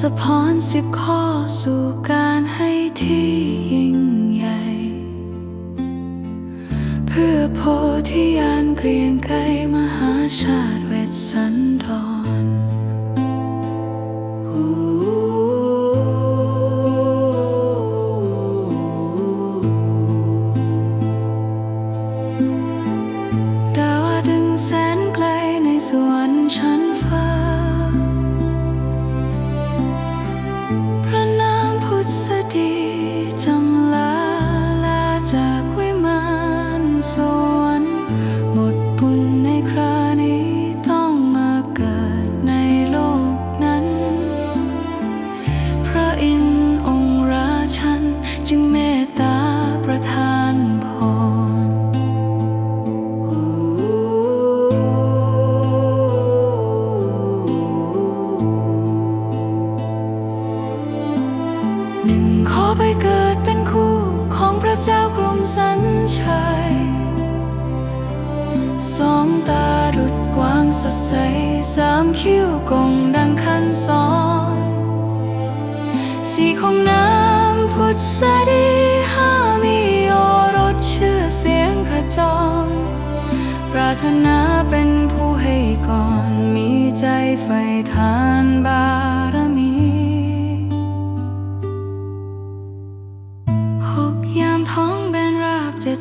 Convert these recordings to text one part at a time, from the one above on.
ศพรสิบข้อสู่การให้ที่ยิ่งใหญ่ เพื่อโพธิญาณเกรียงไกรมหาชาติเวทสันดรดาวดึงแสนไกลในสวรรค์ชั้น สันชัยสองตาดุดกว้างสดใสสามคิ้วกงดังคันซอนสี่ของน้ำพุทธดีห้ามีโอรสชื่อเสียงขจร ปรารถนาเป็นผู้ให้ก่อนมีใจใฝ่ทานบา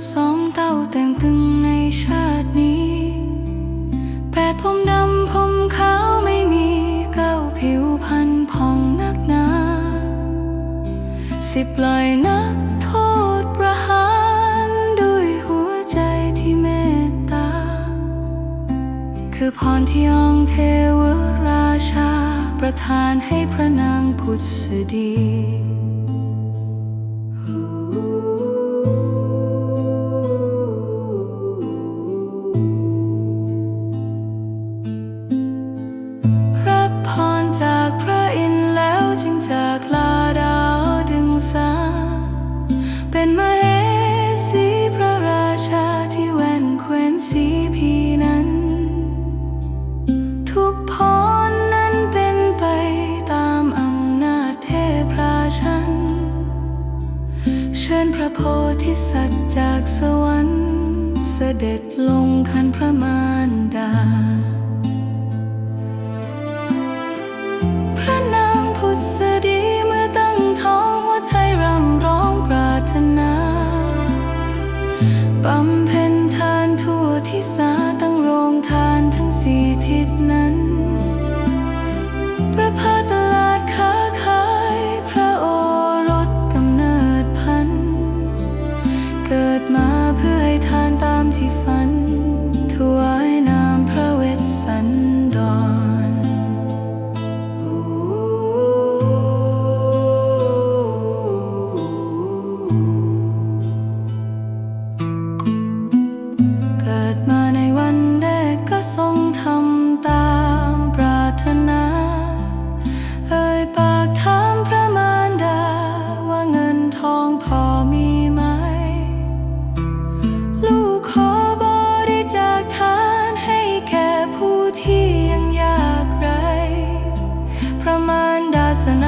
สองเต้าแต่งตึงในชาตินี้ แปดผมดำผมขาวไม่มีเก้าผิวพันผ่องนักหนา สิบลอยนักโทษประหารด้วยหัวใจที่เมตตา คือพรที่องเทวราชา ประทานให้พระนางพุทธดีากลาดาวดึงสา เป็นมเหสีพระราชาที่แว่นแคว้นสีพีนั้น ทุกพรนั้นเป็นไปตามอำนาจเทพราชัน เชิญพระโพธิสัตว์จากสวรรค์เสด็จลงคันพระมารดา ทั่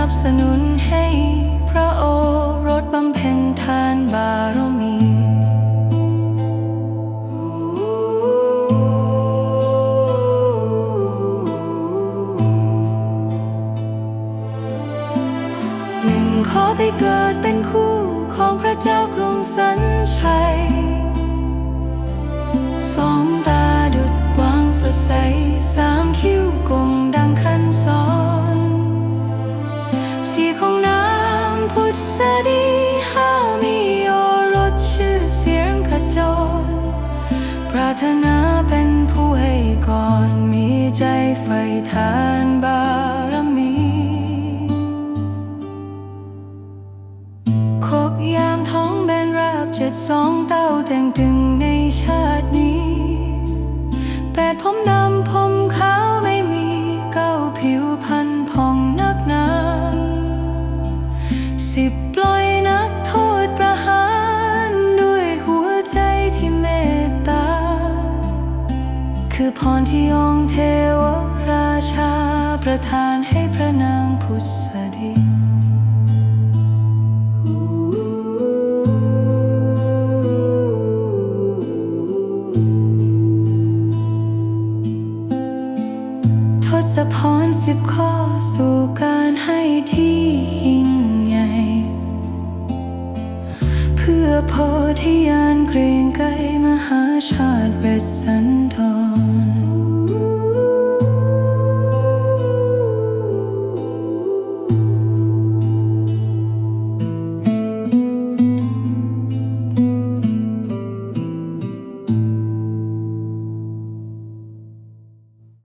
นับสนุนให้พระโอรสบำเพ็ญทานบารมีหนึ่งขอไปเกิดเป็นคู่ของพระเจ้ากรุงสันชัยารถนาเป็นผู้ให้ก่อนมีใจใฝ่ทานบารมี คกยามท้องแบนราบเจ็ดสองเต้าแต่งตึงในชาตินี้ แปดผมดำผมขาว พรที่องค์เทวราชาประทานให้พระนางพุทธดีทศพรสิบข้อสู่การให้ที่ พื่อโพธิญาณเกรงไกรมหาชาติเวสสันดร